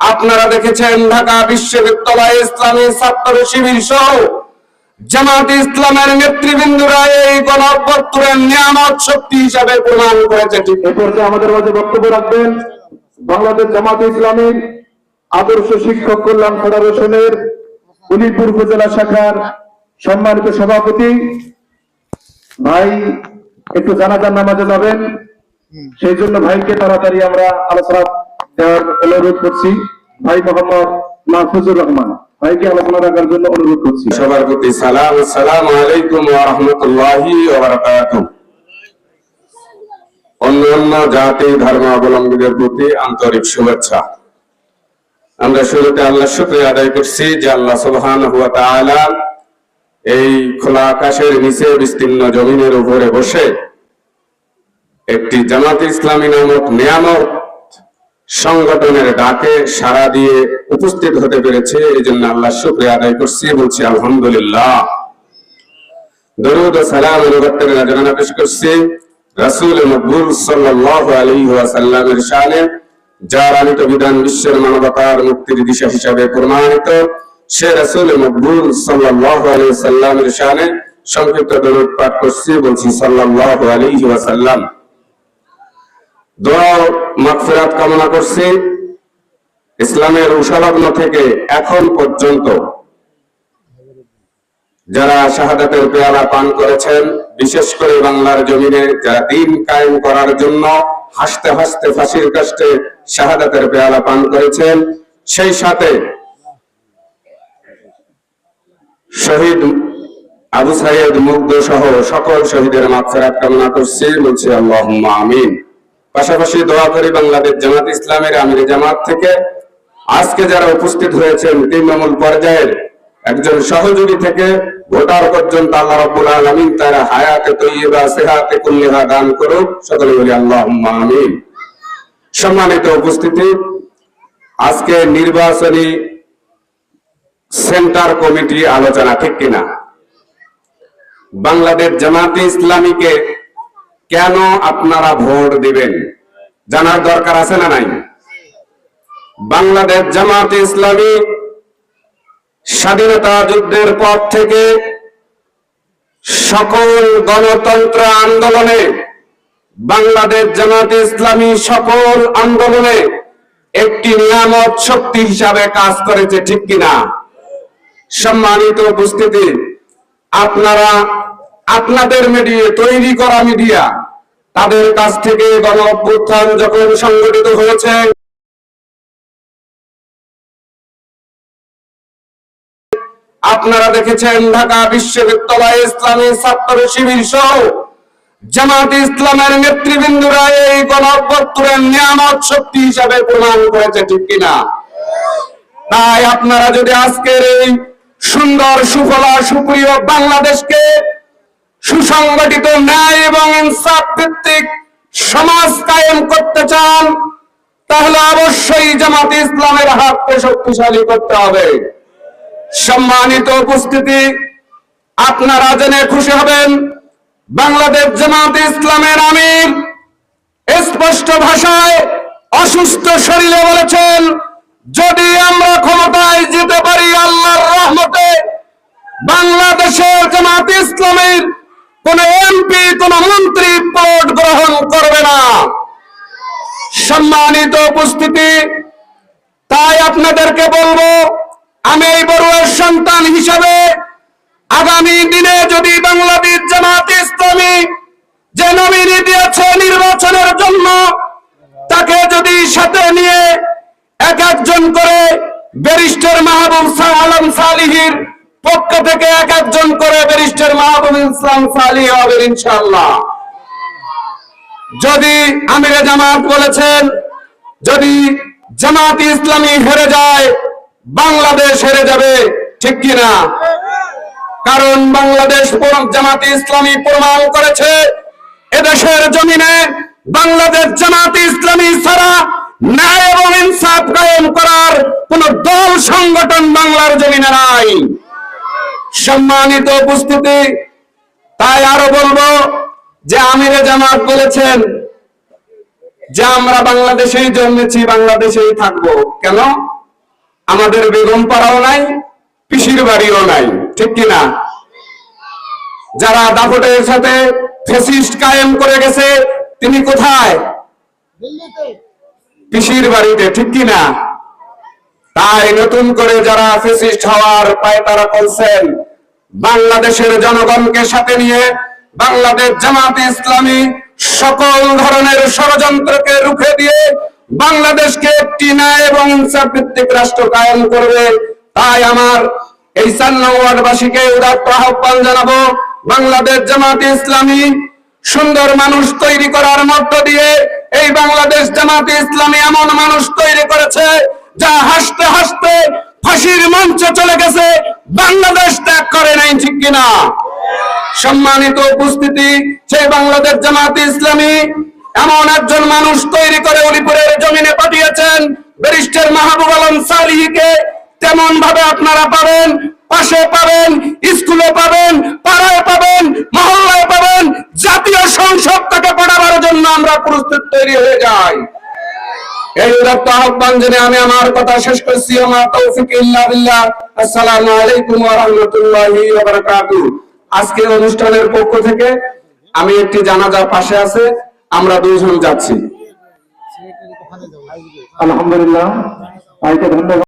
আপনারা দেখেছেন ঢাকা বিশ্ববিদ্যালয় ইসলামী ছাত্র শিবির সহ জামাত ইসলামের নেতৃবৃন্দরা এই গণঅভ্যুত্থানের নিয়ামত শক্তি হিসাবে প্রমাণ করেছে ঠিক। এ পর্যায়ে আমাদের মাঝে বক্তব্য রাখবেন বাংলাদেশ জামাত ইসলামীর আদর্শ শিক্ষক কল্যাণ ফেডারেশনের উলিপুর উপজেলা শাখার সম্মানিত সভাপতি। ভাই একটু জানাজার নামাজে যাবেন। সেই জন্য ভাইকে তাড়াতাড়ি আমরা আলোচনা দেওয়ার অনুরোধ করছি। ভাই মোহাম্মদ মাহফুজুর রহমান, ভাইকে আলোচনা রাখার জন্য অনুরোধ করছি। সবার প্রতি সালাম আসসালামু আলাইকুম রাহমাতুল্লাহি জাতি ধর্মাবলম্বীদের প্রতি আন্তরিক শুভেচ্ছা। আমরা শুরুতে আল্লাহ শুকরিয়া আদায় করছি যে আল্লাহ সুবহানাহু ওয়া তাআলা এই খোলা আকাশের নিচে বিস্তীর্ণ জমিনের উপরে বসে একটি জামাত ইসলামী নামক নিয়ামক সংগঠনের ডাকে সাড়া দিয়ে উপস্থিত হতে পেরেছে। এই জন্য আল্লাহ শুক্রিয়া আদায় করছি বলছি, আলহামদুলিল্লাহ। সংক্ষিপ্ত দরুদ পাঠ করছি বলছি ওয়াসাল্লাম। দোয়া মাগফিরাত কামনা করছি। ইসলামের উষালগ্ন থেকে এখন পর্যন্ত যারা শাহাদাতের পেয়ালা পান করেছেন, বিশেষ করে বাংলার জমিনে যারা দিন কায়েম করার জন্য হাসতে হাসতে ফাঁসির কাষ্টে শাহাদাতের পেয়ালা পান করেছেন, সেই সাথে শহীদ আবু সাইদ মুগ্ধ সহ সকল শহীদের মাগফিরাত কামনা করছি। বলছি আল্লাহুম্মা আমিন। পাশাপাশি দোয়া করি বাংলাদেশ জামাত ইসলামের আমির জামাত থেকে। আজকে যারা উপস্থিত হয়েছেন তৃণমূল পর্যায়ের একজন সহযোগী থেকে, ভোটার পর্যন্ত আল্লাহ রাব্বুল আলামিন তারা হায়াতে তৈয়বা, সেহাতে কুল্লিহা দান করুক। সকলে বলি আল্লাহুম্মা আমিন। সম্মানিত উপস্থিতি, আজকে নির্বাচনী সেন্টার কমিটি আলোচনা ঠিক কিনা? বাংলাদেশ জামাতে ইসলামীকে কেন আপনারা ভোট দিবেন? জানার দরকার আছে না নাই? বাংলাদেশ জামাতে ইসলামী স্বাধীনতা যুদ্ধের পর থেকে সকল গণতন্ত্র আন্দোলনে, বাংলাদেশ জামাতে ইসলামী সকল আন্দোলনে একটি নিয়ামত শক্তি হিসাবে কাজ করেছে ঠিক কিনা? সম্মানিত উপস্থিতি, আপনারা আপনাদের মিডিয়া তৈরি করা মিডিয়া তাদের কাছ থেকে গণ অভ্যুত্থান যখন সংগঠিত হয়েছে, আপনারা দেখেছেন ঢাকা বিশ্ববিদ্যালয় ইসলামী ছাত্র শিবির সহ জামাত ইসলামের নেতৃবৃন্দরা এই গণ নিয়ামত শক্তি হিসাবে প্রমাণ করেছে, ঠিক কিনা? তাই আপনারা যদি আজকের এই সুন্দর, সুফলা, সুপ্রিয় বাংলাদেশকে সুসংগঠিত ন্যায় এবং ইনসাফ ভিত্তিক সমাজ কায়েম করতে চান, তাহলে অবশ্যই জামাত ইসলামের হাতকে শক্তিশালী করতে হবে। সম্মানিত উপস্থিতি, আপনারা জেনে খুশি হবেন, বাংলাদেশ জামাত ইসলামের আমির স্পষ্ট ভাষায় অসুস্থ শরীরে বলেছেন, যদি আমরা ক্ষমতায় যেতে পারি আল্লাহর রহমতে, বাংলাদেশের জামাত ইসলামের কোন এমপি, কোন মন্ত্রী পদ গ্রহণ করবে না। সম্মানিত উপস্থিতি, তাই আপনাদেরকে বলব, আমি এই বড়ুয়ার সন্তান হিসাবে আগামী দিনে যদি বাংলাদেশ জামাত ইসলামী যে নমিনি দিয়েছে নির্বাচনের জন্য, তাকে যদি সাথে নিয়ে এক একজন করে ব্যারিস্টার মাহবুব শাহ আলম সালিহির পক্ষ থেকে এক একজন করে ব্যারিস্টার মাহবুব ইসলাম সালিহ হবে ইনশাআল্লাহ। যদি আমিরে জামাত বলেছেন, যদি জামাত ইসলামী হেরে যায়, বাংলাদেশ হেরে যাবে, ঠিক কিনা? কারণ বাংলাদেশ জামাতে ইসলামী প্রমাণ করেছে, এদেশের জমিনে বাংলাদেশ জামাতে ইসলামী ছাড়া ন্যায় এবং ইনসাফ কায়েম করার কোন দল সংগঠন বাংলার জমিনে নাই। সম্মানিত উপস্থিতি, তাই আরও বলব যে আমিরে জামাত বলেছেন যে আমরা বাংলাদেশেই জন্মেছি, বাংলাদেশেই থাকব। কেন? আমাদের বেগম পাড়াও নাই, পিসির বাড়িও নাই, ঠিক কিনা? যারা দাপটের সাথে ফেসিস্ট কায়েম করে গেছে, তিনি কোথায়? পিসির বাড়িতে, ঠিক কিনা? তাই নতুন করে যারা ফেসিস্ট হওয়ার পায় তারা করছেন। বাংলাদেশের জনগণকে সাথে নিয়ে বাংলাদেশ জামাতে ইসলামী সকল ধরনের ষড়যন্ত্রকে রুখে দিয়ে বাংলাদেশকে একটি ন্যায় এবং ইনসাফ ভিত্তিক রাষ্ট্র কায়েম করবে। তাই আমার এই সান্ন ওয়ার্ডবাসীকে উদাত্ত আহ্বান জানাব, বাংলাদেশ জামাতে ইসলামী সুন্দর মানুষ তৈরি করার মধ্য দিয়ে এই বাংলাদেশ জামাতে ইসলামী এমন মানুষ তৈরি করেছে যা হাসতে হাসতে ফাঁসির মঞ্চে চলে গেছে, বাংলাদেশ ত্যাগ করে নাই, ঠিক কিনা? সম্মানিত উপস্থিতি, সেই বাংলাদেশ জামাতে ইসলামী এমন একজন মানুষ তৈরি করে উলিপুরের জমিনে পাঠিয়েছেন। ব্যারিস্টার মাহবুব আলম সালিহিকে তেমন ভাবে আপনারা পাবেন, পাশে পাবেন, স্কুলে পাবেন, পাড়ায় পাবেন মহল্লায় পাবেন জাতীয় সংসদ তাকে পড়াবার জন্য আমরা প্রস্তুত তৈরি হয়ে যাই এই উদাত্ত আহ্বান জেনে আমি আমার কথা শেষ করছি। আমার তৌফিক ইল্লা বিল্লাহ। আসসালামু আলাইকুম ওয়া রাহমাতুল্লাহি ওয়া বারাকাতুহু। আজকের অনুষ্ঠানের পক্ষ থেকে আমি একটি জানাজার পাশে আছে আমরা দুজন যাচ্ছি। আলহামদুলিল্লাহ। ভাইকে ধন্যবাদ।